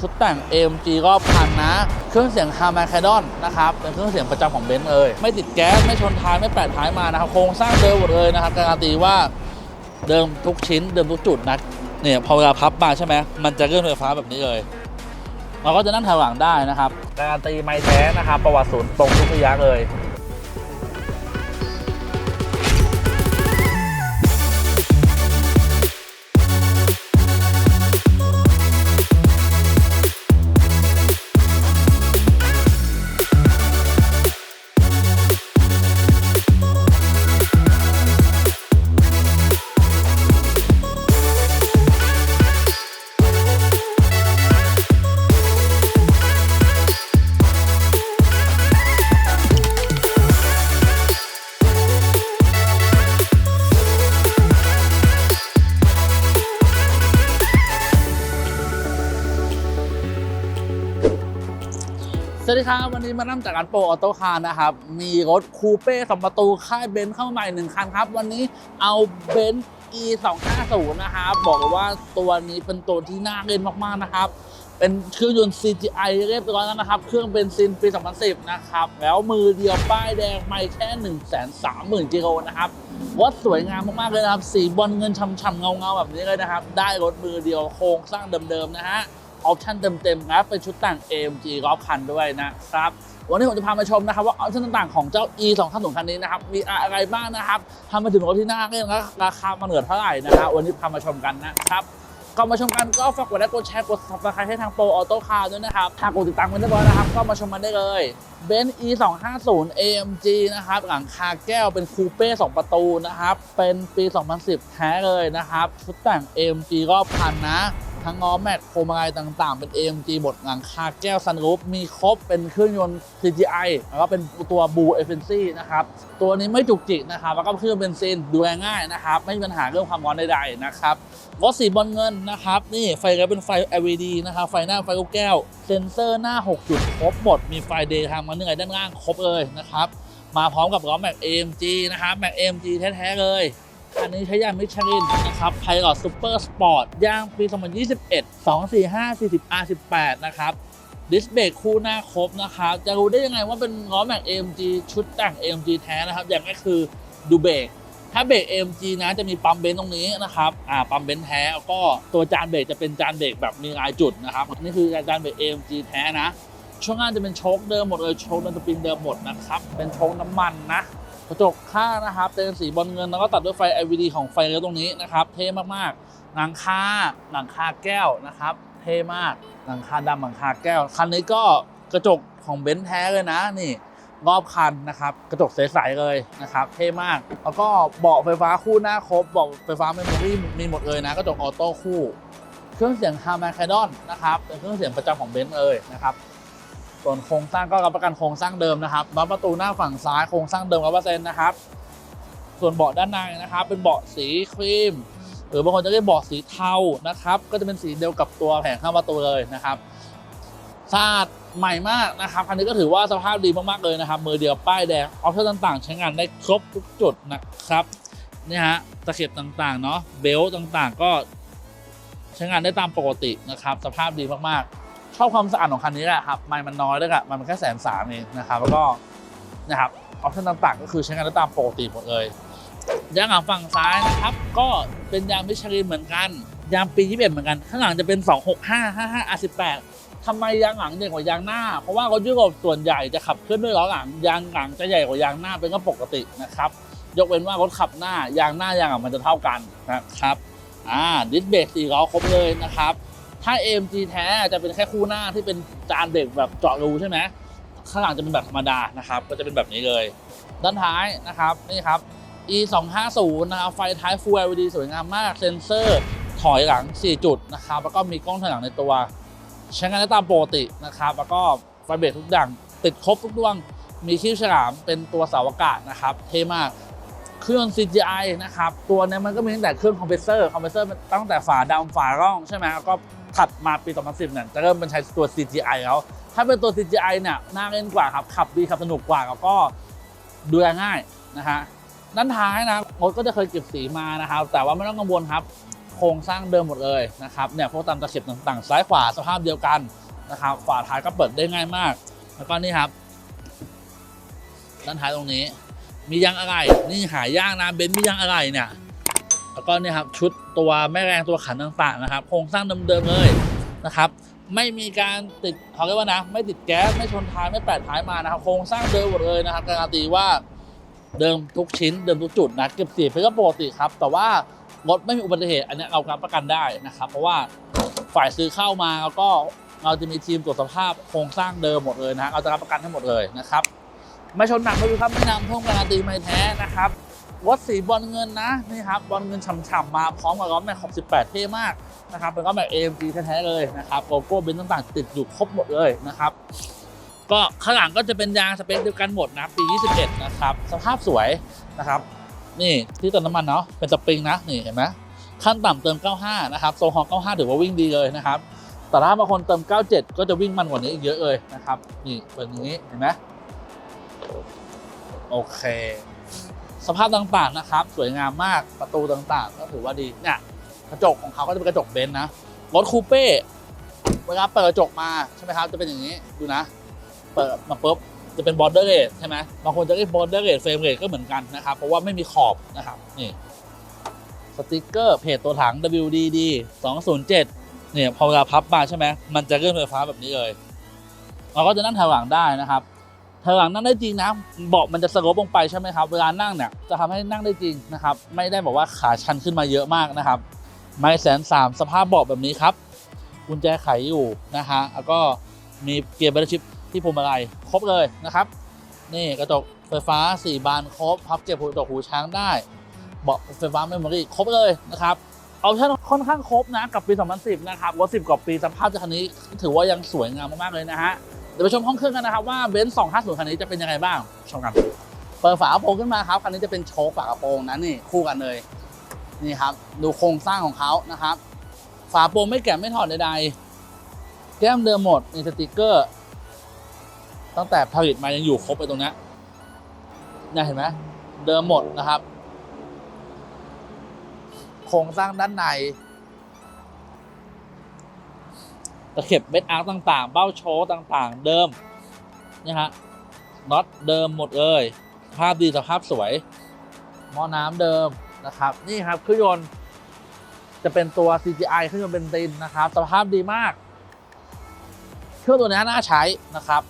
ชุดแต่ง AMG รอบคันนะ เครื่องเสียงคาร์มาคดอนนะครับ เป็นเครื่องเสียงประจำของเบนซ์เลย ไม่ติดแก๊ส ไม่ชนท้าย ไม่แปะท้ายมานะครับ โครงสร้างเดิมหมดเลยนะครับ การันตีว่าเดิมทุกชิ้น เดิมทุกจุดนะ เนี่ยพอเวลาพับมาใช่ไหม มันจะเคลื่อนไฟฟ้าแบบนี้เลย เราก็จะนั่งถอยหลังได้นะครับ การันตีไม้แท้นะครับ ประวัติศูนย์ตรงทุกระยะเลย สวัสดีครับ วันนี้มานั่งจากการโปรออโต้คาร์นะครับ มีรถคูเป้สองประตูค่ายเบนซ์เข้ามาใหม่หนึ่งคันครับ วันนี้เอาเบนซ์ e 2 5 0นะครับบอกเลยว่าตัวนี้เป็นตัวที่น่าเล่นมากๆนะครับ เป็นเครื่องยนต์ CGI เรียบร้อยแล้วนะครับ เครื่องเบนซินปี 2010 นะครับ แล้วมือเดียวป้ายแดงไม่แค่ 1 3 0 0 0 0กิโลนะครับวัดสวยงามมากๆเลยนะครับ สีบอลเงินช่ำๆเงาๆแบบนี้เลยนะครับ ได้รถมือเดียวโครงสร้างเดิมๆนะฮะ ออปชั่นเต็มๆนะเป็นชุดแต่ง AMG รอบคันด้วยนะครับวันนี้ผมจะพามาชมนะครับว่าออปชั่นต่างๆของเจ้า E 2 5 0คันนี้นะครับมีอะไรบ้างนะครับทำมาถึงรถที่หน่าเล่นและราคามันเหลือเท่าไหร่นะครับวันนี้พามาชมกันนะครับก่อนมาชมกันก็ฝากกดไลค์กดแชร์กด subscribe ให้ทางโปรออโต้คาร์ด้วยนะครับถ้ากดติดตามกันเรียบร้อยนะครับ ก็มาชมกันได้เลยเบนซ์ E 2 5 0 AMG นะครับ หลังคาแก้วเป็นคูเป้ 2 ประตูนะครับ เป็นปี 2010 แท้เลยนะครับ ชุดแต่ง AMG รอบคันนะ ทั้งล้อแม็กโคมอะไรต่างๆ เป็น AMG บดหลังคาแก้วซันรูฟมีครบเป็นเครื่องยนต์ CGI แล้วก็เป็นตัวบูเอฟเฟนซี่นะครับ ตัวนี้ไม่จุกจิกนะครับ แล้วก็เครื่องเบนซินดูแลง่ายนะครับ ไม่มีปัญหาเรื่องความร้อนใดๆนะครับรถสีบอลเงินนะครับ นี่ไฟก็เป็นไฟ LED นะครับ ไฟหน้าไฟลูกแก้ว เซ็นเซอร์หน้า 6 จุดครบหมด มีไฟเดย์ทางมาเหนื่อยด้านล่างครบเลยนะครับ มาพร้อมกับล้อแม็ก AMG นะครับแม็ก AMG แท้ๆเลย อันนี้ใช้ยางมิชลินนะครับไพลอตซูเปอร์สปอร์ตยางปี 2021 245 40 R18 นะครับดิสเบรกคู่หน้าครบนะครับ จะรู้ได้ยังไงว่าเป็นล้อแม็ก AMG ชุดแต่ง AMG แท้นะครับ อย่างแรกคือดูเบรกถ้าเบรก AMG นะจะมีปั๊มเบนตรงนี้นะครับอ่าปั๊มเบนแท้แล้วก็ตัวจานเบรกจะเป็นจานเบรกแบบมีลายจุดนะครับนี่คือจานเบรก AMG แท้นะ ช่วงล่างจะเป็นโชคเดิมหมดเลยโชคดันสปริงเดิมหมดนะครับเป็นโชคน้ำมันนะ กระจกข้างนะครับเป็นสีบอลเงินแล้วก็ตัดด้วยไฟ LED ของไฟเลี้ยวตรงนี้นะครับ เท่มากๆ หลังคาหลังคาแก้วนะครับ เท่มากหลังคาดำหลังคาแก้ว คันนี้ก็กระจกของเบนซ์แท้เลยนะนี่รอบคันนะครับ กระจกใสๆเลยนะครับ เท่มาก แล้วก็เบาะไฟฟ้าคู่หน้าครบเบาะไฟฟ้าเมมโมรี่มีหมดเลยนะ กระจกออโต้คู่ เครื่องเสียงคาร์แมาคดอนนะครับเป็นเครื่องเสียงประจำของเบนซ์เลยนะครับ ส่วนโครงสร้างก็รับประกันโครงสร้างเดิมนะครับน็อประตูหน้าฝั่งซ้ายโครงสร้างเดิมร้อยเปอร์เซ็นต์นะครับ ส่วนเบาะด้านในนะครับ เป็นเบาะสีครีม หรือบางคนจะเรียกเบาะสีเทานะครับ ก็จะเป็นสีเดียวกับตัวแผงข้างประตูเลยนะครับสะอาดใหม่มากนะครับคันนี้ก็ถือว่าสภาพดีมากๆเลยนะครับ มือเดียวป้ายแดงออปชั่นต่าง ๆ ใช้งานได้ครบทุกจุดนะครับนี่ฮะตะเข็บต่างๆเนาะเบลต์ต่างๆ ก็ใช้งานได้ตามปกตินะครับ สภาพดีมากๆ ชอบความสะอาดของคันนี้แหละครับไม่มันน้อยด้วยอะมันแค่แสนสามเองนะครับแล้วก็นะครับออปชั่นต่างๆ ก็คือใช้งานได้ตามปกติหมดเลยยางหลังฝั่งซ้ายนะครับ ก็เป็นยางมิชลินเหมือนกัน ยางปี 21 เหมือนกัน ข้างหลังจะเป็น 265 55 R18 ทำไมยางหลังใหญ่กว่ายางหน้า เพราะว่ารถยุโรปส่วนใหญ่จะขับเคลื่อนด้วยล้อหลัง ยางหลังจะใหญ่กว่ายางหน้าเป็นก็ปกตินะครับ ยกเว้นว่ารถขับหน้ายางหน้ายางหลังมันจะเท่ากันนะครับ อ่าดิสเบรกสี่ล้อครบเลยนะครับ ถ้า AMG แท้จะเป็นแค่คู่หน้าที่เป็นจานเบรกแบบเจาะรูใช่ไหมข้างหลังจะเป็นแบบธรรมดานะครับก็จะเป็นแบบนี้เลย ด้านท้ายนะครับนี่ครับ E 2 5 0นะครับไฟท้าย Full LED สวยงามมากเซ็นเซอร์ถอยหลัง 4 จุดนะครับแล้วก็มีกล้องถอยหลังในตัว ใช้งานได้ตามปกตินะครับแล้วก็ไฟเบรกทุกอย่างติดครบทุกดวงมีคิ้วฉลามเป็นตัวเสาอากาศนะครับเท่มากเครื่อง CGI นะครับ ตัวนี้มันก็มีตั้งแต่เครื่องคอมเพรสเซอร์คอมเพรสเซอร์ตั้งแต่ฝาดำฝาร่องใช่ไหมแล้วก็ ถัดมาปี 2010 เนี่ย จะเริ่มเป็นใช้ตัว CGI แล้ว ถ้าเป็นตัว CGI เนี่ย น่าเล่นกว่าครับ ขับดีขับสนุกกว่าแล้วก็ดูแลง่ายนะฮะด้านท้ายนะรถก็จะเคยเก็บสีมานะครับ แต่ว่าไม่ต้องกังวลครับ โครงสร้างเดิมหมดเลยนะครับ เนี่ยพวกตามตะเข็บต่างๆ ซ้ายขวาสภาพเดียวกันนะครับ ฝาท้ายก็เปิดได้ง่ายมาก แล้วก็นี่ครับ ด้านท้ายตรงนี้ มียางอะไร นี่หายากนะ เบนซ์มียางอะไรเนี่ย แล้วก็เนี่ยครับชุดตัวแม่แรงตัวขันต่างๆนะครับโครงสร้างเดิมๆเลยนะครับไม่มีการติดเขาเรียกว่านะ ไม่ติดแก๊สไม่ชนท้ายไม่แปดท้ายมานะครับโครงสร้างเดิมหมดเลยนะครับการันตีว่าเดิมทุกชิ้นเดิมทุกจุดนะเก็บสียไปก็ปกติครับ แต่ว่ารถไม่มีอุบัติเหตุ อันนี้เรารับประกันได้นะครับ เพราะว่าฝ่ายซื้อเข้ามาแล้วก็เราจะมีทีมตรวจสภาพโครงสร้างเดิมหมดเลยนะเราจะรับประกันให้หมดเลยนะครับไม่ชนหนักไม่รู้ครับไม่นำท่วงการันตีไม่แท้นะครับ รถสีบอลเงินนะนี่ครับบอลเงินฉ่ำๆมาพร้อมกับล้อแม็ก68 เท่มากนะครับเป็นล้อแม็ก AMG แท้ๆเลยนะครับโลโก้เบนซ์ต่างๆ ติดอยู่ครบหมดเลยนะครับก็ข้างหลังก็จะเป็นยางสเปคเดียวกันหมดนะปี 21 นะครับ สภาพสวยนะครับนี่ที่เติมน้ำมันเนาะเป็นสปริงนะนี่เห็นไหมขั้นต่ำเติม 95 นะครับโซฮอล95 ถือว่าวิ่งดีเลยนะครับแต่ถ้าบางคนเติม 97 ก็จะวิ่งมันกว่านี้อีกเยอะเลยนะครับ นี่เป็นอย่างนี้เห็นไหมโอเค สภาพต่างๆนะครับ สวยงามมากประตูต่างๆ ก็ถือว่าดีเนี่ยกระจกของเขาก็จะเป็นกระจกเบนซ์นะรถคูเป้เวลาเปิดกระจกมาใช่ไหมครับจะเป็นอย่างนี้ดูนะ เปิดมาปุ๊บจะเป็นบอร์เดอร์เรทใช่ไหมบางคนจะเรียกบอร์เดอร์เรทเฟรมเรทก็เหมือนกันนะครับ เพราะว่าไม่มีขอบนะครับนี่สติกเกอร์เพจตัวถัง WDD 207เนี่ยพอเวลาพับมาใช่ไหมมันจะเลื่อนไฟฟ้าแบบนี้เลยเราก็จะนั่งถอยหลังได้นะครับ ถอยหลังนั่งได้จริงนะ เบาะมันจะสโลปลงไปใช่ไหมครับ เวลานั่งเนี่ยจะทำให้นั่งได้จริงนะครับ ไม่ได้บอกว่าขาชันขึ้นมาเยอะมากนะครับไม่แสนสามสภาพเบาะแบบนี้ครับ กุญแจไขอยู่นะฮะ แล้วก็มีเกียร์เบรชิปที่พวงมาลัยครบเลยนะครับ นี่กระจกไฟฟ้า 4 บานครบ พับเก็บหูกระจกหูช้างได้ เบาะไฟฟ้าเมมโมรี่ครบเลยนะครับออปชั่นค่อนข้างครบนะ กับปี 2010 นะครับรถ10 กว่าปีสภาพจากคันนี้ถือว่ายังสวยงามมากๆเลยนะฮะ ดี๋ยวไปชมห้องเครื่องกันนะครับว่าเบนซ์250คันนี้จะเป็นยังไงบ้างชมกัน เปิดฝากระโปรงขึ้นมาครับคันนี้จะเป็นโชคฝากระโปรงนะนี่คู่กันเลยนี่ครับ ดูโครงสร้างของเขานะครับ ฝาโปรงไม่แกะไม่ถอดใดๆแก้มเดิมหมดมีสติกเกอร์ ตั้งแต่ผลิตมายังอยู่ครบไปตรงนี้เนี่ยเห็นไหมเดิมหมดนะครับ โครงสร้างด้านใน ตะเข็บเบ็ดอาร์คต่างๆ เบ้าโชว์ต่างๆ เดิมนี่ฮะน็อตเดิมหมดเลย ภาพดีสภาพสวยหม้อน้ำเดิมนะครับ นี่ครับเครื่องยนต์จะเป็นตัว CGI เครื่องยนต์เบนซินนะครับ สภาพดีมาก เครื่องตัวนี้น่าใช้นะครับ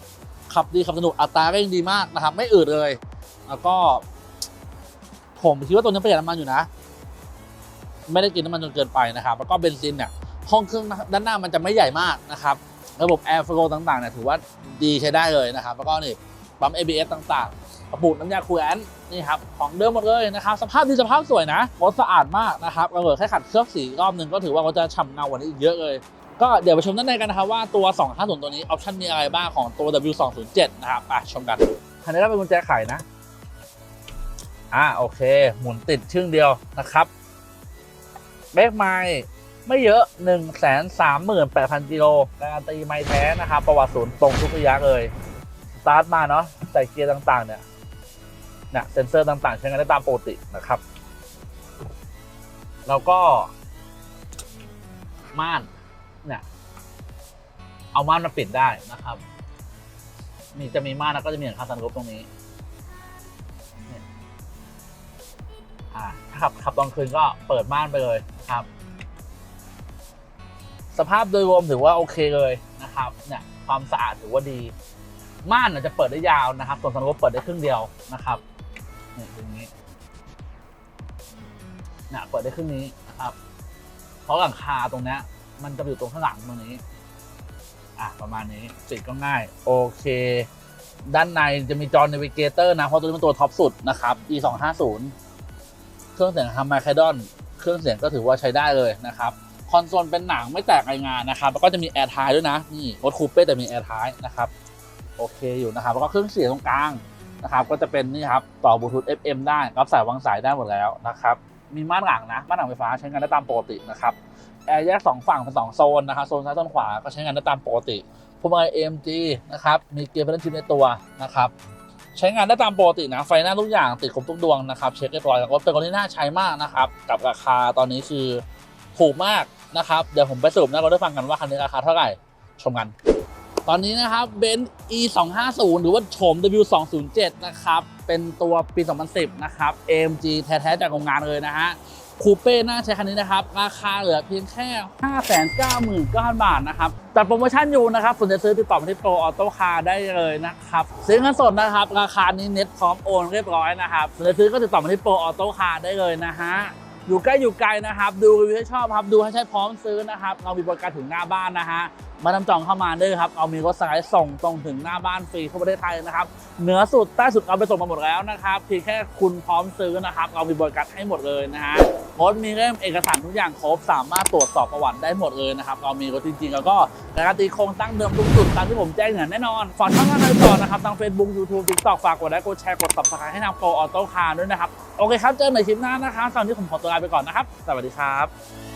ขับดีขับสนุกอัตราเร่งดีมากนะครับ ไม่อืดเลย แล้วก็ ผมคิดว่าตัวนี้ประหยัดน้ำมันอยู่นะ ไม่ได้กินน้ำมันจนเกินไปนะครับ แล้วก็เบนซินเนี่ย ห้องเครื่องด้านหน้ามันจะไม่ใหญ่มากนะครับ ระบบ Air Flow ต่างๆเนี่ยถือว่าดีใช้ได้เลยนะครับ แล้วก็นี่ปั๊ม ABS ต่างๆกระปุกน้ำยาคูลแอนนี่ครับของเดิมหมดเลยนะครับ สภาพดีสภาพสวยนะรถสะอาดมากนะครับเราเหลือแค่ขัดเคลือบสีรอบหนึ่งก็ถือว่าเขาจะฉ่ำเงากว่านี้อีกเยอะเลยก็เดี๋ยวไปชมด้านในกันนะครับว่าตัว 250 ตัวนี้ออปชันมีอะไรบ้างของตัว W207 นะครับไปชมกันคันนี้ก็เป็นกุญแจไขนะอ่าโอเค หมุนติดชึ่งเดียวนะครับเบรกไม้ ไม่เยอะ 1 3 8 0 0 0กิโลการันตีไม่แท้นะครับ ประวัติศูนย์ตรงทุกระยะเลยสตาร์ทมาเนาะใส่เกียร์ต่างๆ เนี่ยเนี่ยเซ็นเซอร์ต่างๆ ใช้งานได้ตามปกตินะครับ แล้วก็ม่านเนี่ยเอาม่านมาปิดได้นะครับมีจะมีม่านแล้วก็จะมีหลังคาสันรูปตรงนี้เนี่ยถ้าขับขับตอนคืนก็เปิดม่านไปเลยครับ สภาพโดยรวมถือว่าโอเคเลยนะครับเนี่ยความสะอาดถือว่าดี ม่านอาจจะเปิดได้ยาวนะครับส่วนสันรูเปิดได้ครึ่งเดียวนะครับเนี่ยอย่างนี้เนี่ยเปิดได้ครึ่งนี้นะครับ เพราะหลังคาตรงนี้มันจะอยู่ตรงข้างหลังตรงนี้อะประมาณนี้ติดก็ง่าย โอเค ด้านในจะมีจอ Navigator นะ เพราะตัวนี้เป็นตัวท็อปสุดนะครับ e 2 5 0เครื่องเสียงฮัมมาคดอน เครื่องเสียงก็ถือว่าใช้ได้เลยนะครับ คอนโซลเป็นหนังไม่แตกรายงานนะครับ แล้วก็จะมีแอร์ท้ายด้วยนะ นี่รถคูเป้แต่มีแอร์ท้ายนะครับ โอเคอยู่นะครับ แล้วก็เครื่องเสียงตรงกลางนะครับ ก็จะเป็นนี่ครับ ต่อบลูทูธ FM ได้รับสายวางสายได้หมดแล้วนะครับ มีม่านหลังนะ ม่านหลังไฟฟ้าใช้งานได้ตามปกตินะครับ แอร์แยก 2 ฝั่งเป็น2โซนนะครับ โซนซ้ายโซนขวา ก็ใช้งานได้ตามปกติพวงมาลัย AMG นะครับ มีเกียร์เพลนชิปในตัวนะครับใช้งานได้ตามปกตินะ ไฟหน้าทุกอย่างติดครบทุกดวงนะครับ เช็คเรียบร้อยแล้วก็เป็นคนที่น่าใช้มากนะครับ กับราคาตอนนี้คือถูกมาก นะครับ เดี๋ยวผมไปสรุปหน้ารถให้ฟังกันว่าคันนี้ราคาเท่าไหร่ ชมกัน ตอนนี้นะครับเบนซ์ e 2 5 0หรือว่าโฉม w 2 0 7นะครับ เป็นตัวปี 2010 นะครับ AMG แท้ๆจากโรงงานเลยนะฮะคูเป้น้าใช้คันนี้นะครับ ราคาเหลือเพียงแค่ 599,000 บาทนะครับจัดโปรโมชั่นอยู่นะครับสนใจซื้อติดต่อมาที่โปรออโต้คาร์ได้เลยนะครับซื้อเงินสดนะครับ ราคานี้เน็ตพร้อมโอนเรียบร้อยนะครับสนใจซื้อก็ติดต่อมาที่โปรออโต้คาร์ได้เลยนะฮะ อยู่ใกล้อยู่ไกลนะครับ ดูรีวิวให้ชอบครับ ดูให้ใช่พร้อมซื้อนะครับ เรามีบริการถึงหน้าบ้านนะฮะ มาทำจองเข้ามาด้วยครับ เอามีรถสไลด์ส่งตรงถึงหน้าบ้านฟรีทั่วประเทศไทยนะครับ เหนือสุดใต้สุดเอาไปส่งมาหมดแล้วนะครับเพียงแค่คุณพร้อมซื้อนะครับ เรามีบริการให้หมดเลยนะฮะรถมีเล่มเอกสารทุกอย่างครบ สามารถตรวจสอบประวัติได้หมดเลยนะครับ เรามีรถจริงๆ แล้วก็การันตีโครงตั้งเดิมทุกจุดตามที่ผมแจ้งอย่างแน่นอนฝากช่องทางต่อนะครับทาง Facebook YouTube TikTok ฝากกดไลค์กดแชร์กด subscribe ให้ทางโปรออโต้คาร์ด้วยนะครับโอเคครับเจอกันใหม่คลิปหน้านะครับตอนนี้ผมขอตัวลาไปก่อนนะครับสวัสดีครับ